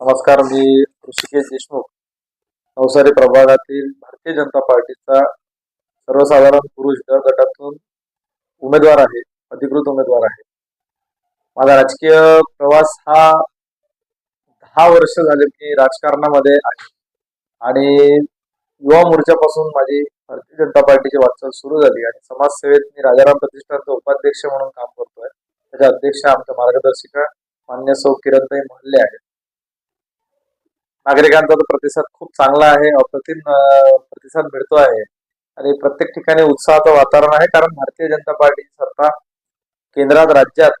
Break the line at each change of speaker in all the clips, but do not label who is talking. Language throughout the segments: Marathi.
नमस्कार मी ऋषिकेश देशमुख. नवसारी प्रभागातील भारतीय जनता पार्टीचा सर्वसाधारण पुरुष ड गटातून उमेदवार आहे अधिकृत उमेदवार आहे. माझा राजकीय प्रवास हा दहा वर्ष झाले मी राजकारणामध्ये आहे आणि युवा मोर्चापासून माझी भारतीय जनता पार्टीची वाटचाल सुरू झाली आणि समाजसेवेत मी राजाराम प्रतिष्ठानचा उपाध्यक्ष म्हणून काम करतोय. त्याच्या अध्यक्ष आमच्या मार्गदर्शिका मान्य सौ किरणताई म्हणले आहेत. नागरिकांचा तो प्रतिसाद खूप चांगला आहे अप्रतिम प्रतिसाद मिळतो आहे. आणि प्रत्येक ठिकाणी उत्साहाचं वातावरण आहे कारण भारतीय जनता पार्टीची सत्ता केंद्रात राज्यात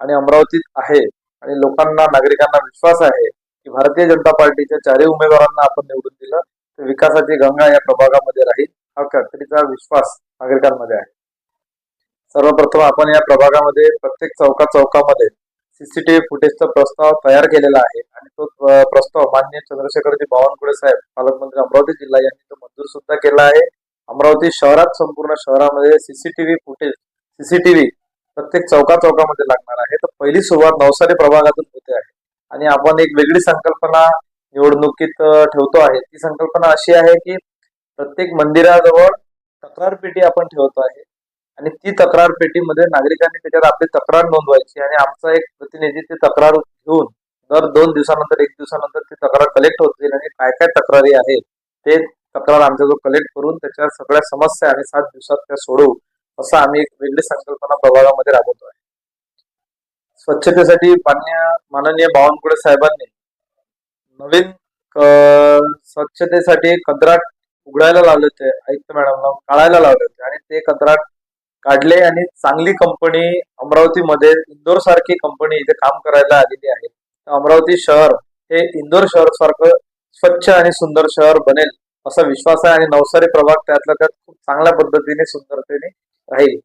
आणि अमरावतीत आहे. आणि लोकांना नागरिकांना विश्वास आहे की भारतीय जनता पार्टीच्या चारही उमेदवारांना आपण निवडून दिलं तर विकासाची गंगा या प्रभागामध्ये राहील हा खात्रीचा विश्वास नागरिकांमध्ये आहे. सर्वप्रथम आपण या प्रभागामध्ये प्रत्येक चौका चौकामध्ये सीसीटीव्ही फुटेजचा प्रस्ताव तयार केलेला आहे आणि तो प्रस्ताव मान्य चंद्रशेखरजी बावनकुळे साहेब पालकमंत्री अमरावती जिल्हा यांनी तो मंजूर सुद्धा केला आहे. अमरावती शहरात संपूर्ण शहरामध्ये सीसीटीव्ही फुटेज सीसीटीव्ही प्रत्येक चौका चौकामध्ये लागणार आहे. तर पहिली सुरुवात नवसारी प्रभागातून होते आहे. आणि आपण एक वेगळी संकल्पना निवडणुकीत ठेवतो आहे. ती संकल्पना अशी आहे की प्रत्येक मंदिराजवळ तक्रार पेटी आपण ठेवतो आहे. आणि ती तक्रार पेटीमध्ये नागरिकांनी त्याच्यात आपली तक्रार नोंदवायची आणि आमचा एक प्रतिनिधी ती तक्रार घेऊन दर दोन दिवसानंतर एक दिवसानंतर ती तक्रार कलेक्ट होतील आणि काय काय तक्रारी आहेत ते तक्रार आमच्याजवळ कलेक्ट करून त्याच्या सगळ्या समस्या आणि सात दिवसात त्या सोडवू असं आम्ही एक वेगळी संकल्पना प्रभागामध्ये राबवतो आहे. स्वच्छतेसाठी मान्य माननीय बावनकुळे साहेबांनी नवीन स्वच्छतेसाठी कंत्राट उघडायला लावले होते आयुक्त मॅडमला काढायला लावले होते आणि ते कंत्राट काढले आणि चांगली कंपनी अमरावतीमध्ये इंदोर सारखी कंपनी इथे काम करायला आलेली आहे. अमरावती शहर हे इंदोर शहर सारखं स्वच्छ आणि सुंदर शहर बनेल असा विश्वास आहे आणि नवसारी प्रभाग त्यातला त्यात खूप चांगल्या पद्धतीने सुंदरतेने राहील.